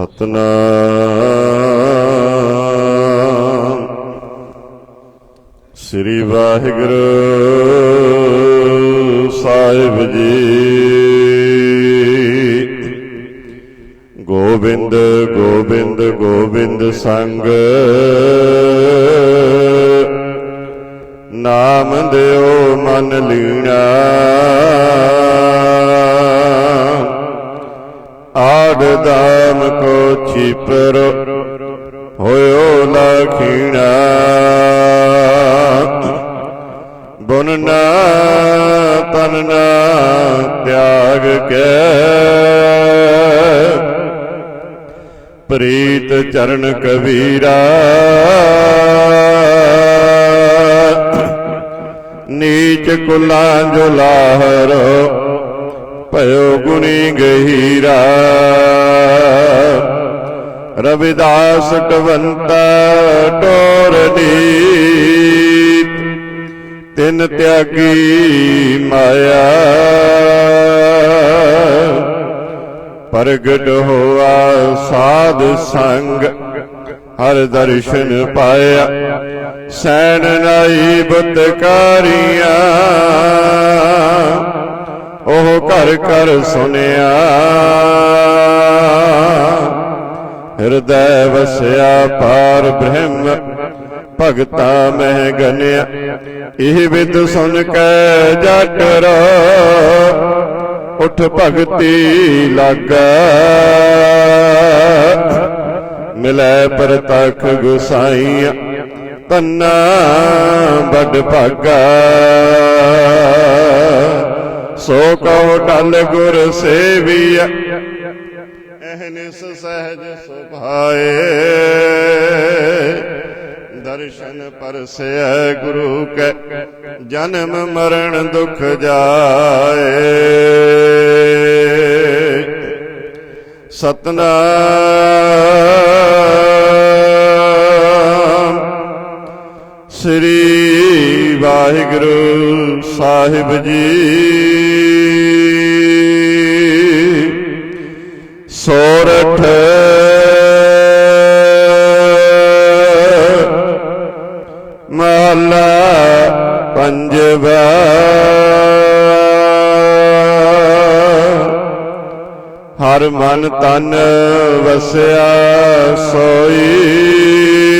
ਸਤਨਾਮ। ਸ੍ਰੀ ਵਾਹਿਗੁਰੂ ਸਾਹਿਬ ਜੀ। ਗੋਬਿੰਦ ਗੋਬਿੰਦ ਗੋਬਿੰਦ ਸੰਗ। ਨਾਮ ਦਿਓ ਮਨ ਲੀਣਾ। ਆੜ ਦਾਮ ਕੋ ਛਿਪਰ ਹੋਇਓ ਲਖੀਣਾ ਬੁਨ ਨਾ ਤਿਆਗ ਕੇ। ਪ੍ਰੀਤ ਚਰਨ ਕਬੀਰਾ। ਨੀਚ ਕੁਲਾਂ ਜੋ ਲਾਹਰ ਗੁਣੀ ਗਹੀਰਾ। ਰਵਿਦਾਸ ਕਵੰਤਾ ਟੋਰਨੀ ਤਿਨ ਤਿਆਗੀ ਮਾਇਆ। ਪ੍ਰਗਟ ਹੋਆ ਸਾਧ ਸੰਗ, ਹਰ ਦਰਸ਼ਨ ਪਾਇਆ। ਸੈਨ ਨਾਈ ਬਤਕਾਰੀਆਂ ਉਹ ਘਰ ਘਰ ਸੁਨਿਆ ਹਿਰਦੈ ਵਸਿਆ ਪਾਰ ਬ੍ਰਹਮ ਭਗਤਾ ਮਹਿ ਗਨਿਆ। ਇਹ ਵਿਦ ਸੁਨ ਕੈ ਜਟ ਰੋ ਉਠ ਭਗਤੀ ਲਾਗਾ। ਮਿਲੈ ਪਰਤਖ ਗੁਸਾਈਆਂ ਤੰਨਾ ਵੱਡ ਭਾਗਾ। ਸੋ ਕਉ ਟਲ ਗੁਰ ਸੇਵੀਆ ਅਹਨਿਸ ਸਹਿਜ ਸੁਭਾਏ। ਦਰਸ਼ਨ ਪਰਸੈ ਗੁਰੂ ਕੈ, ਜਨਮ ਮਰਨ ਦੁਖ ਜਾਏ। ਸਤਨਾਮ। ਸ੍ਰੀ ਵਾਹਿਗੁਰੂ ਸਾਹਿਬ ਜੀ। ਸੋਰਠ। ਮਹਲਾ ਪੰਜਵਾ। ਹਰ ਮਨ ਤਨ ਵਸਿਆ ਸੋਈ।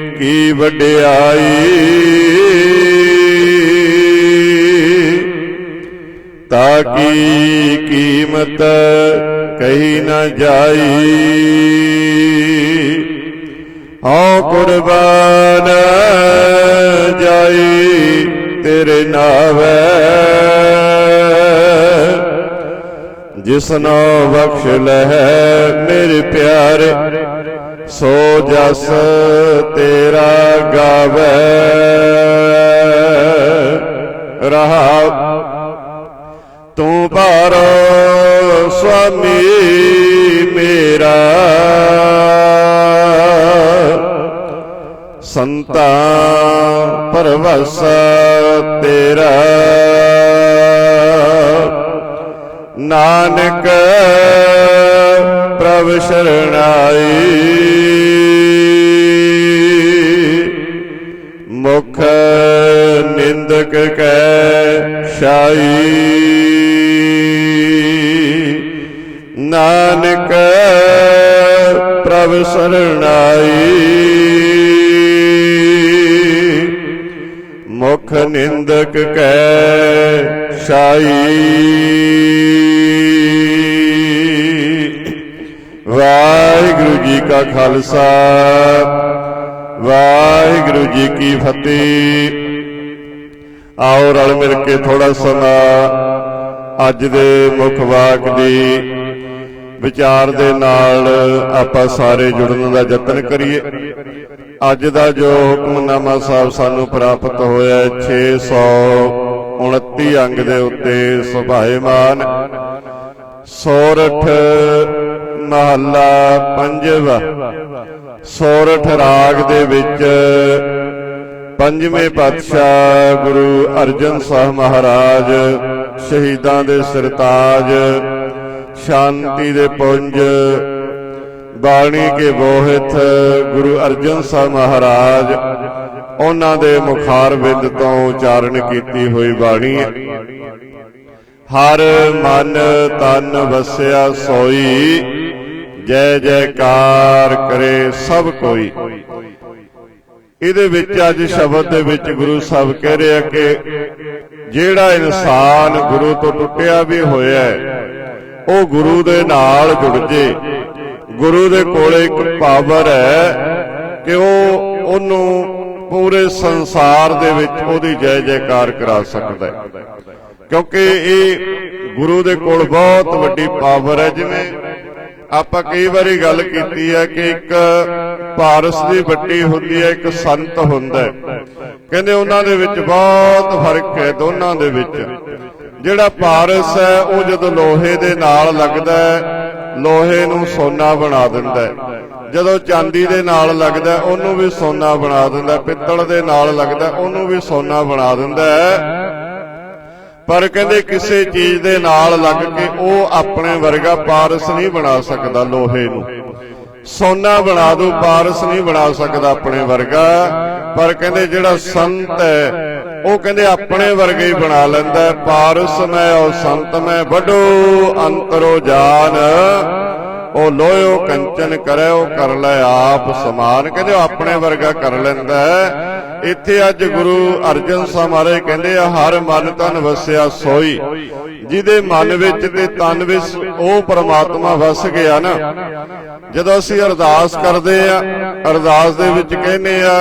ਕੀ ਵਡਿਆਈ? ਤਾਕੀ ਕੀਮਤ ਕਹੀ ਨਾ ਜਾਈ। ਹਉ ਕੁਰਬਾਨ ਜਾਈ ਤੇਰੇ ਨਾਵੇ। ਜਿਸਨੋ ਬਖਸ਼ ਲਹਿ ਮੇਰੇ ਪਿਆਰੇ। ਸੋ ਜਸ ਤੇਰਾ ਗਾਵੇ। ਰਹਾ। ਤੂੰ ਭਾਰੋ ਸੁਆਮੀ ਮੇਰਾ। ਸੰਤਾ ਪਰਵਸ ਤੇਰਾ। ਨਾਨਕ ਪ੍ਰਭ ਸ਼ਰਣਾਈ ਸਰਣਾਈ ਮੁਖ ਨਿੰਦਕ ਕੈ ਸ਼ਾਈ ਵਾਹਿਗੁਰੂ ਜੀ ਕਾ ਖਾਲਸਾ, ਵਾਹਿਗੁਰੂ ਜੀ ਕੀ ਫਤਿਹ। ਆਓ ਰਲ ਮਿਲ ਕੇ ਥੋੜਾ ਸਮਾਂ ਅੱਜ ਦੇ ਮੁੱਖ ਵਾਕ ਦੀ ਵਿਚਾਰ ਦੇ ਨਾਲ ਆਪਾਂ ਸਾਰੇ ਜੁੜਨ ਦਾ ਯਤਨ ਕਰੀਏ। ਅੱਜ ਦਾ ਜੋ ਹੁਕਮਨਾਮਾ ਸਾਹਿਬ ਸਾਨੂੰ ਪ੍ਰਾਪਤ ਹੋਇਆ ਹੈ 629 ਅੰਗ ਦੇ ਉੱਤੇ ਸੁਭਾਏਮਾਨ। ਸੋਰਠ ਮਹੱਲਾ ਪੰਜਵਾ। ਸੋਰਠ ਰਾਗ ਦੇ ਵਿੱਚ ਪੰਜਵੇਂ ਪਾਤਸ਼ਾਹ ਗੁਰੂ ਅਰਜਨ ਸਾਹਿਬ ਮਹਾਰਾਜ ਸ਼ਹੀਦਾਂ ਦੇ ਸਰਤਾਜ ਸ਼ਾਂਤੀ ਦੇ ਪੁੰਜ। ਬਾਣੀ ਕੇ ਬੋਹਿਤ ਗੁਰੂ ਅਰਜਨ ਸਾਹਿਬ ਮਹਾਰਾਜ, ਉਹਨਾਂ ਦੇ ਮੁਖਾਰ ਬਿੰਦ ਤੋਂ ਉਚਾਰਨ ਕੀਤੀ ਹੋਈ ਬਾਣੀ। ਹਰ ਮਨ ਤਨ ਵਸਿਆ ਸੋਈ, ਜੈ ਜੈਕਾਰ ਕਰੇ ਸਭ ਕੋਈ। ਇਹਦੇ ਵਿੱਚ ਅੱਜ ਸ਼ਬਦ ਦੇ ਵਿੱਚ ਗੁਰੂ ਸਾਹਿਬ ਕਹਿ ਰਿਹਾ ਕਿ ਜਿਹੜਾ ਇਨਸਾਨ ਗੁਰੂ ਤੋਂ ਟੁੱਟਿਆ ਵੀ ਹੋਇਆ ਹੈ ਉਹ ਗੁਰੂ ਦੇ ਨਾਲ ਜੁੜ ਜੇ। ਗੁਰੂ ਦੇ ਕੋਲੇ ਇੱਕ ਪਾਵਰ ਹੈ ਕਿ ਉਹ ਉਹਨੂੰ ਪੂਰੇ ਸੰਸਾਰ ਦੇ ਵਿੱਚ ਉਹਦੀ ਜੈ ਜੈਕਾਰ ਕਰਾ ਸਕਦਾ ਹੈ। ਕਿਉਂਕਿ ਇਹ ਗੁਰੂ ਦੇ ਕੋਲ ਬਹੁਤ ਵੱਡੀ ਪਾਵਰ ਹੈ। ਜਿਵੇਂ ਆਪਾਂ ਕਈ ਵਾਰੀ ਗੱਲ ਕੀਤੀ ਹੈ ਕਿ ਇੱਕ ਪਾਰਸ ਦੀ ਵੱਡੀ ਹੁੰਦੀ ਹੈ, ਇੱਕ ਸੰਤ ਹੁੰਦਾ ਕਹਿੰਦੇ ਉਹਨਾਂ ਦੇ ਵਿੱਚ ਬਹੁਤ ਫ਼ਰਕ ਹੈ, ਦੋਨਾਂ ਦੇ ਵਿੱਚ। ਜਿਹੜਾ ਪਾਰਸ ਹੈ, ਉਹ ਜਦੋਂ ਲੋਹੇ ਦੇ ਨਾਲ ਲੱਗਦਾ ਹੈ, ਲੋਹੇ ਨੂੰ ਸੋਨਾ ਬਣਾ ਦਿੰਦਾ ਹੈ। ਜਦੋਂ ਚਾਂਦੀ ਦੇ ਨਾਲ ਲੱਗਦਾ ਉਹਨੂੰ ਵੀ ਸੋਨਾ ਬਣਾ ਦਿੰਦਾ ਪਿੱਤਲ ਦੇ ਨਾਲ ਲੱਗਦਾ ਉਹਨੂੰ ਵੀ ਸੋਨਾ ਬਣਾ ਦਿੰਦਾ ਪਰ ਕਹਿੰਦੇ ਕਿਸੇ ਚੀਜ਼ ਦੇ ਨਾਲ ਲੱਗ ਕੇ ਉਹ ਆਪਣੇ ਵਰਗਾ ਪਾਰਸ ਨਹੀਂ ਬਣਾ ਸਕਦਾ ਲੋਹੇ ਨੂੰ। ਸੋਨਾ ਬਣਾ ਦੋ ਪਾਰਸ ਨਹੀਂ ਬਣਾ ਸਕਦਾ ਆਪਣੇ ਵਰਗਾ। ਪਰ ਕਹਿੰਦੇ ਜਿਹੜਾ ਸੰਤ ਹੈ ਉਹ ਕਹਿੰਦੇ ਆਪਣੇ ਵਰਗੇ ਹੀ ਬਣਾ ਲੈਂਦਾ ਪਾਰਸ ਮੈਂ, ਉਹ ਸੰਤ ਮੈਂ, ਵੱਡੋ ਅੰਤਰੋ ਜਾਨ। ਉਹ ਲੋਇਓ ਕੰਚਨ ਕਰੇ, ਉਹ ਕਰ ਲੈ ਆਪ ਸਮਾਨ। ਕਹਿੰਦੇ ਉਹ ਆਪਣੇ ਵਰਗਾ ਕਰ ਲੈਂਦਾ ਇੱਥੇ ਅੱਜ ਗੁਰੂ ਅਰਜਨ ਸਾਹਿਬ ਮਹਾਰਾਜ ਕਹਿੰਦੇ ਆ, ਹਰ ਮਨ ਤਨ ਵਸਿਆ ਸੋਈ। ਜਿਹਦੇ ਮਨ ਵਿੱਚ ਤੇ ਤਨ ਵਿੱਚ ਉਹ ਪ੍ਰਮਾਤਮਾ ਵਸ ਗਿਆ ਨਾ। ਜਦੋਂ ਅਸੀਂ ਅਰਦਾਸ ਕਰਦੇ ਆ, ਅਰਦਾਸ ਦੇ ਵਿੱਚ ਕਹਿੰਦੇ ਆ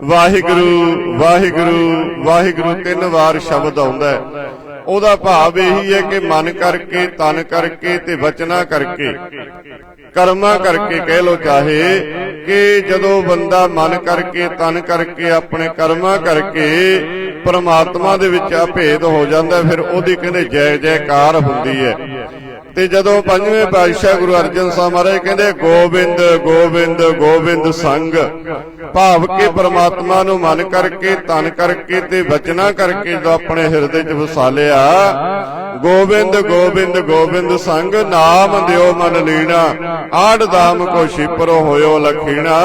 ਵਾਹਿਗੁਰੂ ਵਾਹਿਗੁਰੂ ਵਾਹਿਗੁਰੂ ਤਿੰਨ ਵਾਰ ਸ਼ਬਦ ਆਉਂਦਾ ਹੈ। ਉਹਦਾ ਭਾਵ ਇਹੀ ਹੈ ਕਿ ਮਨ ਕਰਕੇ, ਤਨ ਕਰਕੇ ਤੇ ਵਚਨਾ ਕਰਕੇ, ਕਰਮਾਂ ਕਰਕੇ ਕਹਿ ਲੋ ਚਾਹੇ ਕਿ ਜਦੋਂ ਬੰਦਾ ਮਨ ਕਰਕੇ, ਤਨ ਕਰਕੇ, ਆਪਣੇ ਕਰਮਾਂ ਕਰਕੇ ਪਰਮਾਤਮਾ ਦੇ ਵਿੱਚ ਅਭੇਦ ਹੋ ਜਾਂਦਾ, ਫਿਰ ਉਹਦੀ ਕਹਿੰਦੇ ਜੈ ਜੈਕਾਰ ਹੁੰਦੀ ਹੈ। ਤੇ ਜਦੋਂ ਪੰਜਵੇਂ ਪਾਤਸ਼ਾਹ ਗੁਰੂ ਅਰਜਨ ਸਾਹਿਬ ਮਹਾਰਾਜ ਕਹਿੰਦੇ, ਗੋਬਿੰਦ ਗੋਬਿੰਦ ਗੋਬਿੰਦ ਸੰਗ। ਭਾਵ ਕੇ ਪ੍ਰਮਾਤਮਾ ਨੂੰ ਮਨ ਕਰਕੇ, ਤਨ ਕਰਕੇ ਤੇ ਵਚਨਾ ਕਰਕੇ ਜਦੋਂ ਆਪਣੇ ਹਿਰਦੇ 'ਚ ਵਸਾ ਲਿਆ, ਗੋਬਿੰਦ ਗੋਬਿੰਦ ਗੋਬਿੰਦ ਸੰਗ, ਨਾਮ ਦਿਓ ਮਨ ਲੀਣਾ। ਆੜ ਦਾਮ ਕੋ ਛਿਪਰੋ ਹੋਇਓ ਲਖੀਣਾ।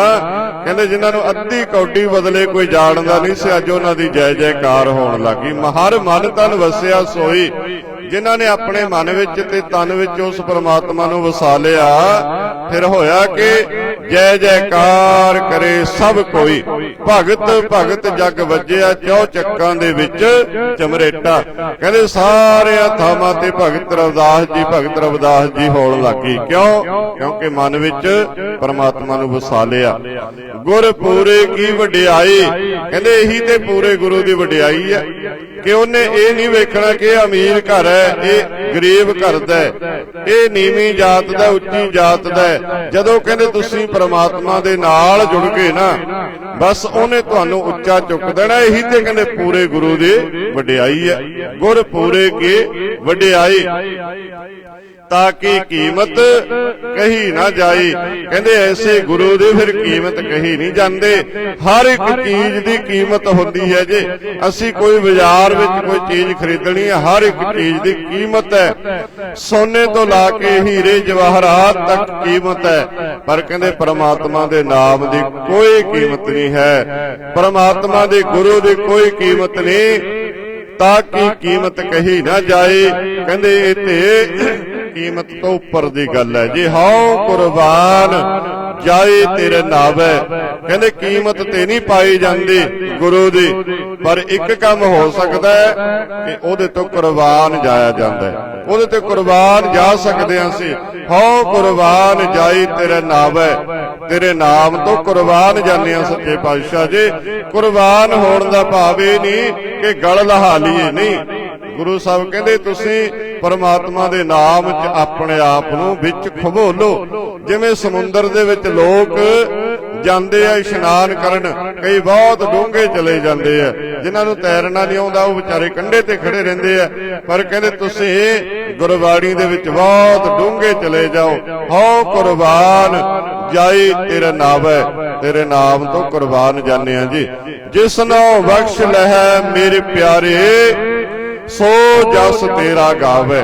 ਕਹਿੰਦੇ, ਜਿਨ੍ਹਾਂ ਨੂੰ ਅੱਧੀ ਕੌਡੀ ਬਦਲੇ ਕੋਈ ਜਾਣਦਾ ਨਹੀਂ ਸੀ, ਅੱਜ ਉਹਨਾਂ ਦੀ ਜੈ ਜੈਕਾਰ ਹੋਣ ਲੱਗੀ। ਹਰ ਮਨ ਤਨ ਵਸਿਆ ਸੋਈ। ਜਿਨ੍ਹਾਂ ਨੇ ਆਪਣੇ ਮਨ ਵਿੱਚ ਤੇ ਤਨ ਵਿੱਚ ਉਸ ਪਰਮਾਤਮਾ ਨੂੰ ਵਸਾ ਲਿਆ ਫਿਰ ਹੋਇਆ ਕਿ ਜੈ ਜੈਕਾਰ ਕਰੇ ਸਭ ਕੋਈ। ਭਗਤ ਭਗਤ ਜਗ ਵੱਜਿਆ ਚੌ ਚੱਕਾਂ ਦੇ ਵਿੱਚ ਚਮਰੇਟਾ। ਕਹਿੰਦੇ ਸਾਰਿਆਂ ਥਾਵਾਂ ਤੇ ਭਗਤ ਰਵਦਾਸ ਜੀ, ਭਗਤ ਰਵਦਾਸ ਜੀ ਹੋਣ ਲੱਗੀ। ਕਿਉਂ? ਕਿਉਂਕਿ ਮਨ ਵਿੱਚ ਪਰਮਾਤਮਾ ਨੂੰ ਵਸਾ ਲਿਆ ਗੁਰ ਪੂਰੇ ਕੀ ਵਡਿਆਈ? ਕਹਿੰਦੇ ਇਹੀ ਤੇ ਪੂਰੇ ਗੁਰੂ ਦੀ ਵਡਿਆਈ ਹੈ। ਕਿ ਉਹਨੇ ਇਹ ਨਹੀਂ ਵੇਖਣਾ ਕਿ ਇਹ ਅਮੀਰ ਘਰ ਹੈ, ਇਹ ਗਰੀਬ ਘਰ ਦਾ ਇਹ ਨੀਵੀਂ ਜਾਤ ਦਾ, ਉੱਚੀ ਜਾਤ ਦਾ ਜਦੋਂ ਕਹਿੰਦੇ ਤੁਸੀਂ ਪ੍ਰਮਾਤਮਾ ਦੇ ਨਾਲ ਜੁੜ ਕੇ ਨਾ, ਬਸ ਉਹਨੇ ਤੁਹਾਨੂੰ ਉੱਚਾ ਚੁੱਕ ਦੇਣਾ, ਇਹੀ ਤੇ ਕਹਿੰਦੇ ਪੂਰੇ ਗੁਰੂ ਦੀ ਵਡਿਆਈ ਹੈ। ਗੁਰ ਪੂਰੇ ਕੀ ਵਡਿਆਈ। ਤਾਂ ਕਿ ਕੀਮਤ ਕਹੀ ਨਾ ਜਾਈ। ਕਹਿੰਦੇ ਐਸੇ ਗੁਰੂ ਦੀ ਫਿਰ ਕੀਮਤ ਕਹੀ ਨਹੀਂ ਜਾਂਦੇ। ਹਰ ਇੱਕ ਚੀਜ਼ ਦੀ ਕੀਮਤ ਹੁੰਦੀ ਹੈ ਜੇ। ਅਸੀਂ ਕੋਈ ਬਾਜ਼ਾਰ ਵਿੱਚ ਕੋਈ ਚੀਜ਼ ਖਰੀਦਣੀ ਹੈ, ਹਰ ਇੱਕ ਚੀਜ਼ ਦੀ ਕੀਮਤ ਹੈ। ਸੋਨੇ ਤੋਂ ਲਾ ਕੇ ਹੀਰੇ ਜਵਾਹਰਾਤ ਤੱਕ ਕੀਮਤ ਹੈ। ਪਰ ਕਹਿੰਦੇ ਪ੍ਰਮਾਤਮਾ ਦੇ ਨਾਮ ਦੀ ਕੋਈ ਕੀਮਤ ਨਹੀਂ ਹੈ। ਪ੍ਰਮਾਤਮਾ ਦੇ ਗੁਰੂ ਦੀ ਕੋਈ ਕੀਮਤ ਨਹੀਂ। ਤਾਂ ਕਿ ਕੀਮਤ ਕਹੀ ਨਾ ਜਾਏ ਕਹਿੰਦੇ ਇਹ ਤੇ ਕੀਮਤ ਤੋਂ ਉੱਪਰ ਦੀ ਗੱਲ ਹੈ। ਜੇ ਹਉ ਕੁਰਬਾਨ ਜਾਏ ਤੇਰੇ ਨਾਵੇ। ਕਹਿੰਦੇ ਕੀਮਤ ਤੇ ਨਹੀਂ ਪਾਈ ਜਾਂਦੀ ਗੁਰੂ ਦੀ, ਪਰ ਇੱਕ ਕੰਮ ਹੋ ਸਕਦਾ ਹੈ ਕਿ ਉਹਦੇ ਤੋਂ ਕੁਰਬਾਨ ਜਾਇਆ ਜਾਂਦਾ ਹੈ। ਉਹਦੇ ਤੇ ਕੁਰਬਾਨ ਜਾ ਸਕਦੇ ਹਾਂ ਅਸੀਂ। ਹਉ ਕੁਰਬਾਨ ਜਾਈ ਤੇਰੇ ਨਾਵੇ। ਤੇਰੇ ਨਾਮ ਤੋਂ ਕੁਰਬਾਨ ਜਾਂਦੇ ਹਾਂ ਸੱਚੇ ਪਾਤਸ਼ਾਹ ਜੀ। ਕੁਰਬਾਨ ਹੋਣ ਦਾ ਭਾਵ ਇਹ ਨਹੀਂ ਕਿ ਗਲ ਲਹਾ ਲਈਏ, ਨਹੀਂ। ਗੁਰੂ ਸਾਹਿਬ ਕਹਿੰਦੇ, ਤੁਸੀਂ ਪਰਮਾਤਮਾ ਦੇ ਨਾਮ 'ਚ ਆਪਣੇ ਆਪ ਨੂੰ ਵਿੱਚ ਖਬੋਲੋ ਜਿਵੇਂ ਸਮੁੰਦਰ ਦੇ ਵਿੱਚ ਲੋਕ ਜਾਂਦੇ ਆ, ਇਸ਼ਨਾਨ ਕਰਨ, ਕਈ ਬਹੁਤ ਡੂੰਘੇ ਚਲੇ ਜਾਂਦੇ ਆ। ਜਿਨ੍ਹਾਂ ਨੂੰ ਤੈਰਨਾ ਨਹੀਂ ਆਉਂਦਾ, ਉਹ ਵਿਚਾਰੇ ਕੰਢੇ ਤੇ ਖੜੇ ਰਹਿੰਦੇ ਆ। ਪਰ ਕਹਿੰਦੇ, ਤੁਸੀਂ ਗੁਰਬਾਣੀ ਦੇ ਵਿੱਚ ਬਹੁਤ ਡੂੰਘੇ ਚਲੇ ਜਾਓ। ਹਉ ਕੁਰਬਾਨ, ਜਾਈ ਤੇਰਾ ਨਾਮ ਹੈ। ਤੇਰੇ ਨਾਮ ਤੋਂ ਕੁਰਬਾਨ ਜਾਂਦੇ ਆ ਜੀ। ਜਿਸ ਨੂੰ ਬਖਸ਼ ਲਹਿ ਮੇਰੇ ਪਿਆਰੇ ਸੋ ਜਸ ਤੇਰਾ ਗਾਵੇ।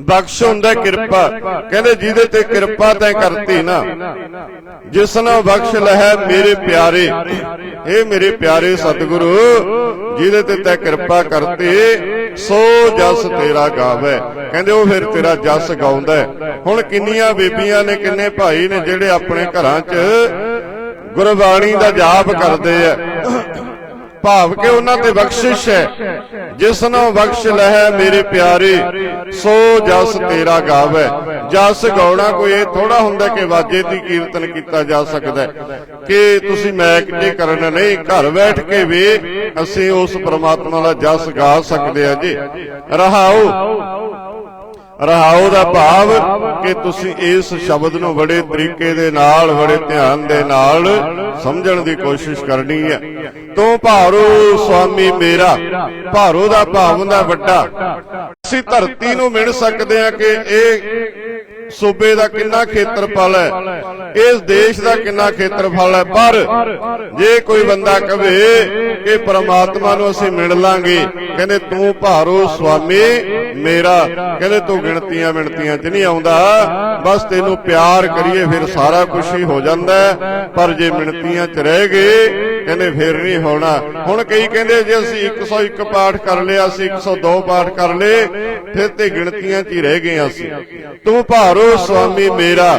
ਬਖਸ਼ ਹੁੰਦਾ ਕਿਰਪਾ। ਕਹਿੰਦੇ ਜਿਹਦੇ ਤੇ ਕਿਰਪਾ ਤੈਂ ਕਰਤੀ ਨਾ ਜਿਸ ਨੂੰ ਬਖਸ਼ ਲਹਿ ਮੇਰੇ ਪਿਆਰੇ। ਇਹ ਮੇਰੇ ਪਿਆਰੇ ਸਤਿਗੁਰੂ ਜਿਹਦੇ ਤੇ ਤੈਂ ਕਿਰਪਾ ਕਰਤੀ ਸੋ ਜਸ ਤੇਰਾ ਗਾਵੇ। ਕਹਿੰਦੇ ਉਹ ਫਿਰ ਤੇਰਾ ਜਸ ਗਾਉਂਦਾ। ਹੁਣ ਕਿੰਨੀਆਂ ਬੀਬੀਆਂ ਨੇ ਕਿੰਨੇ ਭਾਈ ਨੇ ਜਿਹੜੇ ਆਪਣੇ ਘਰਾਂ 'ਚ ਗੁਰਬਾਣੀ ਦਾ ਜਾਪ ਕਰਦੇ ਆ। ਭਾਵ ਕਿ ਉਹਨਾਂ ਤੇ ਬਖਸ਼ਿਸ਼ ਹੈ। ਜਿਸ ਨੂੰ ਬਖਸ਼ ਲਹਿ ਮੇਰੇ ਪਿਆਰੇ, ਸੋ ਜਸ ਤੇਰਾ ਗਾਵੇ। ਜਸ ਗਾਉਣਾ ਕੋਈ ਇਹ ਥੋੜਾ ਹੁੰਦਾ ਕਿ ਵਾਜੇ ਦੀ ਕੀਰਤਨ ਕੀਤਾ ਜਾ ਸਕਦਾ ਕਿ ਤੁਸੀਂ ਮੈਕ ਤੇ ਕਰਨ ਨਹੀਂ, ਘਰ ਬੈਠ ਕੇ ਵੀ ਅਸੀਂ ਉਸ ਪ੍ਰਮਾਤਮਾ ਦਾ ਜਸ ਗਾ ਸਕਦੇ ਹਾਂ ਜੀ। ਰਹਾਓ। ਰਹਾਉ ਦਾ ਭਾਵ ਕਿ ਤੁਸੀਂ ਇਸ ਸ਼ਬਦ ਨੂੰ ਬੜੇ ਤਰੀਕੇ ਦੇ ਨਾਲ, ਬੜੇ ਧਿਆਨ ਦੇ ਨਾਲ ਸਮਝਣ ਦੀ ਕੋਸ਼ਿਸ਼ ਕਰਨੀ ਹੈ। ਤੂੰ ਭਾਰੂ ਸੁਆਮੀ ਮੇਰਾ। ਭਾਰੂ ਦਾ ਭਾਵ ਹੁੰਦਾ ਵੱਡਾ। ਅਸੀਂ ਧਰਤੀ ਨੂੰ ਮਿਣ ਸਕਦੇ ਹਾਂ ਕਿ ਇਹ ਸੂਬੇ ਦਾ ਕਿੰਨਾ ਖੇਤਰਫਲ ਹੈ, ਇਸ ਦੇਸ਼ ਦਾ ਕਿੰਨਾ ਖੇਤਰਫਲ ਹੈ। ਪਰ ਜੇ ਕੋਈ ਬੰਦਾ ਕਵੇ ਕਿ ਪ੍ਰਮਾਤਮਾ ਨੂੰ ਅਸੀਂ ਮਿਲ ਲਾਂਗੇ, ਕਹਿੰਦੇ ਤੂੰ ਭਾਰੋ ਸੁਆਮੀ ਮੇਰਾ। ਕਹਿੰਦੇ ਤੂੰ ਗਿਣਤੀਆਂ ਮਿਣਤੀਆਂ 'ਚ ਨਹੀਂ ਆਉਂਦਾ। ਬਸ ਤੈਨੂੰ ਪਿਆਰ ਕਰੀਏ, ਫਿਰ ਸਾਰਾ ਕੁਝ ਹੀ ਹੋ ਜਾਂਦਾ ਪਰ ਜੇ ਮਿਣਤੀਆਂ 'ਚ ਰਹਿ ਗਏ ਕਹਿੰਦੇ ਫਿਰ ਨਹੀਂ ਹੋਣਾ। ਹੁਣ ਕਈ ਕਹਿੰਦੇ ਜੇ ਅਸੀਂ 101 ਪਾਠ ਕਰ ਲਿਆ ਅਸੀਂ 102 ਪਾਠ ਕਰ ਲਏ, ਫਿਰ ਤੇ ਗਿਣਤੀਆਂ 'ਚ ਹੀ ਰਹਿ ਗਏ ਅਸੀਂ। ਤੂੰ ਭਾਰੋ ਸੁਆਮੀ ਮੇਰਾ।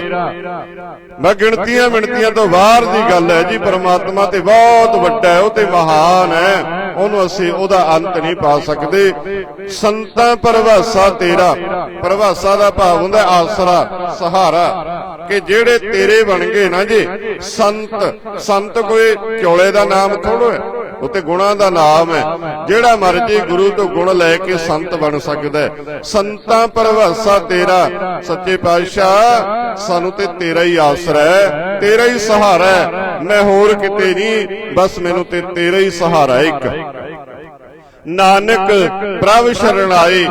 ਮੈਂ ਗਿਣਤੀਆਂ ਮਿਣਤੀਆਂ ਤੋਂ ਬਾਹਰ ਦੀ ਗੱਲ ਹੈ ਜੀ, ਪਰਮਾਤਮਾ ਤੇ ਬਹੁਤ ਵੱਡਾ ਹੈ, ਉਹ ਤੇ ਮਹਾਨ ਹੈ। ਉਹਨੂੰ ਅਸੀਂ ਉਹਦਾ ਅੰਤ ਨਹੀਂ ਪਾ ਸਕਦੇ। ਸੰਤਾਂ ਪਰਵਾਸਾ ਤੇਰਾ, ਪਰਵਾਸਾ ਦਾ ਭਾਵ ਹੁੰਦਾ ਆਸਰਾ, ਸਹਾਰਾ, ਕਿ ਜਿਹੜੇ ਤੇਰੇ ਬਣ ਗਏ ਨਾ ਜੀ, ਸੰਤ ਸੰਤ ਕੋਈ ਚੋਲੇ ਦਾ ਨਾਮ ਥੋੜੋ ਹੈ। ਉਹ ਗੁਣਾਂ ਦਾ ਨਾਮ ਹੈ। ਜਿਹੜਾ ਮਰਜ਼ੀ ਗੁਰੂ ਤੋਂ ਗੁਣ ਲੈ ਕੇ ਸੰਤ ਬਣ ਸਕਦਾ ਹੈ। ਸੰਤਾਂ ਪਰਵਾਸਾ ਤੇਰਾ, ਸੱਚੇ ਪਾਤਸ਼ਾਹ, ਸਾਨੂੰ ਤੇ ਤੇਰਾ ਹੀ ਆਸਰਾ ਹੈ, ਤੇਰਾ ਹੀ ਸਹਾਰਾ ਹੈ। ਮੈਂ ਹੋਰ ਕਿਤੇ ਨਹੀਂ, ਬਸ ਮੈਨੂੰ ਤੇ ਤੇਰਾ ਹੀ ਸਹਾਰਾ ਇੱਕ। ਨਾਨਕ, ਪ੍ਰਭ ਸ਼ਰਨ ਆਏ।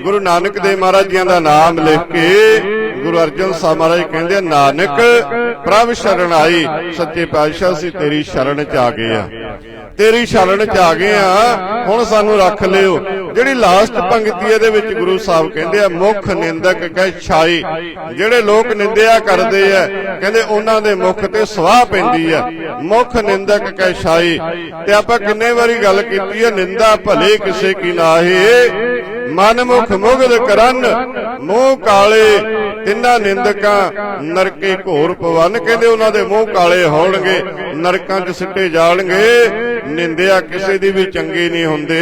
ਗੁਰੂ ਨਾਨਕ ਦੇਵ ਮਹਾਰਾਜ ਜੀਆਂ ਦਾ ਨਾਮ ਲਿਖ ਕੇ ਗੁਰੂ ਅਰਜਨ ਸਾਹਿਬ ਮਹਾਰਾਜ ਕਹਿੰਦੇ ਨਾਨਕ, ਪ੍ਰਭ ਸ਼ਰਨ ਆਈ। ਸੱਚੇ ਪਾਤਸ਼ਾਹ, ਅਸੀਂ ਤੇਰੀ ਸ਼ਰਨ ਚ ਆ ਗਏ ਆ। ਤੇਰੀ ਸ਼ਰਨ ਚ ਆ ਗਏ ਆ, ਹੁਣ ਸਾਨੂੰ ਰੱਖ ਲਿਓ। ਜਿਹੜੀ ਲਾਸਟ ਪੰਕਤੀ ਇਹਦੇ ਵਿੱਚ ਗੁਰੂ ਸਾਹਿਬ ਕਹਿੰਦੇ ਆ, ਮੁਖ ਨਿੰਦਕ ਕਹਿ ਛਾਈ। ਜਿਹੜੇ ਲੋਕ ਨਿੰਦਿਆ ਕਰਦੇ ਆ, ਕਹਿੰਦੇ ਉਹਨਾਂ ਦੇ ਮੁਖ ਤੇ ਸਵਾਹ ਪੈਂਦੀ ਆ। ਮੁਖ ਨਿੰਦਕ ਕਹਿ ਛਾਈ। ਤੇ ਆਪਾਂ ਕਿੰਨੇ ਵਾਰੀ ਗੱਲ ਕੀਤੀ ਹੈ ਨਿੰਦਾ ਭਲੇ ਕਿਸੇ ਕੀ ਨਾਹੀ। ਮਨ ਮੁਖ ਮੁਗਧ ਕਰਨ, ਮੂੰਹ ਕਾਲੇ। ਤਿੰਨਾਂ ਨਿੰਦਕਾਂ ਨਰਕੇ ਘੋਰ ਪਵਨ ਕਹਿੰਦੇ ਉਹਨਾਂ ਦੇ ਮੂੰਹ ਕਾਲੇ ਹੋਣਗੇ, ਨਰਕਾਂ 'ਚ ਸਿੱਟੇ ਜਾਣਗੇ, ਨਿੰਦਿਆ ਕਿਸੇ ਦੀ ਵੀ ਚੰਗੀ ਨਹੀਂ ਹੁੰਦੇ।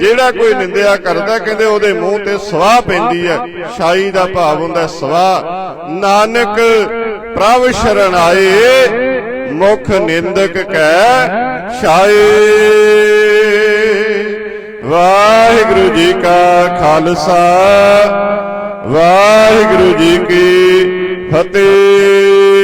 ਜਿਹੜਾ ਕੋਈ ਨਿੰਦਿਆ ਕਰਦਾ, ਕਹਿੰਦੇ ਉਹਦੇ ਮੂੰਹ ਤੇ ਸਵਾਹ ਪੈਂਦੀ ਹੈ ਸ਼ਾਈ ਦਾ ਭਾਵ ਹੁੰਦਾ ਸਵਾਹ। ਨਾਨਕ ਪ੍ਰਭ ਸ਼ਰਨ ਆਏ, ਮੁਖ ਨਿੰਦਕ ਕੈ ਸ਼ਾਏ ਵਾਹਿਗੁਰੂ ਜੀ ਕਾ ਖਾਲਸਾ। ਵਾਹਿਗੁਰੂ ਜੀ ਕੀ ਫਤਿਹ।